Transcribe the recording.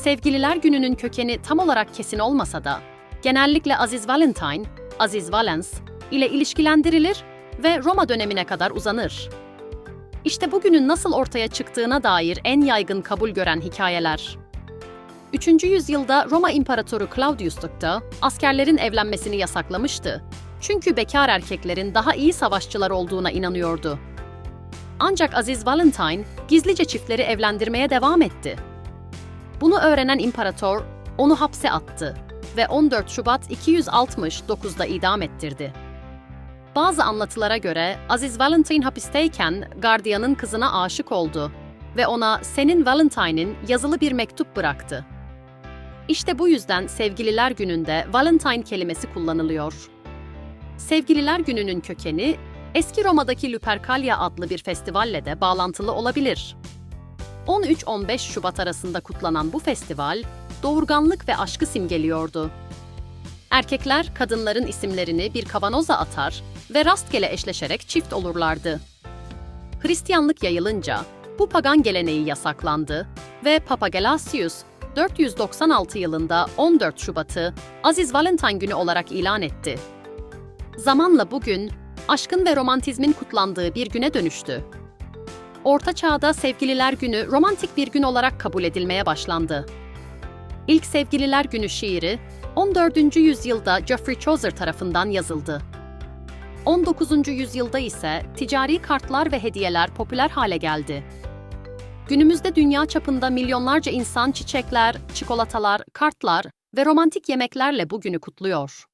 Sevgililer gününün kökeni tam olarak kesin olmasa da, genellikle Aziz Valentine, Aziz Valens ile ilişkilendirilir ve Roma dönemine kadar uzanır. İşte bugünün nasıl ortaya çıktığına dair en yaygın kabul gören hikayeler. 3. yüzyılda Roma İmparatoru Claudius da askerlerin evlenmesini yasaklamıştı. Çünkü bekar erkeklerin daha iyi savaşçılar olduğuna inanıyordu. Ancak Aziz Valentine gizlice çiftleri evlendirmeye devam etti. Bunu öğrenen imparator onu hapse attı ve 14 Şubat 269'da idam ettirdi. Bazı anlatılara göre Aziz Valentine hapisteyken gardiyanın kızına aşık oldu ve ona senin Valentine'in yazılı bir mektup bıraktı. İşte bu yüzden Sevgililer Günü'nde Valentine kelimesi kullanılıyor. Sevgililer Günü'nün kökeni eski Roma'daki Lupercalia adlı bir festivalle de bağlantılı olabilir. 13-15 Şubat arasında kutlanan bu festival, doğurganlık ve aşkı simgeliyordu. Erkekler kadınların isimlerini bir kavanoza atar ve rastgele eşleşerek çift olurlardı. Hristiyanlık yayılınca bu pagan geleneği yasaklandı ve Papa Gelasius 496 yılında 14 Şubat'ı Aziz Valentine Günü olarak ilan etti. Zamanla bugün aşkın ve romantizmin kutlandığı bir güne dönüştü. Orta Çağ'da Sevgililer Günü romantik bir gün olarak kabul edilmeye başlandı. İlk Sevgililer Günü şiiri 14. yüzyılda Geoffrey Chaucer tarafından yazıldı. 19. yüzyılda ise ticari kartlar ve hediyeler popüler hale geldi. Günümüzde dünya çapında milyonlarca insan çiçekler, çikolatalar, kartlar ve romantik yemeklerle bugünü kutluyor.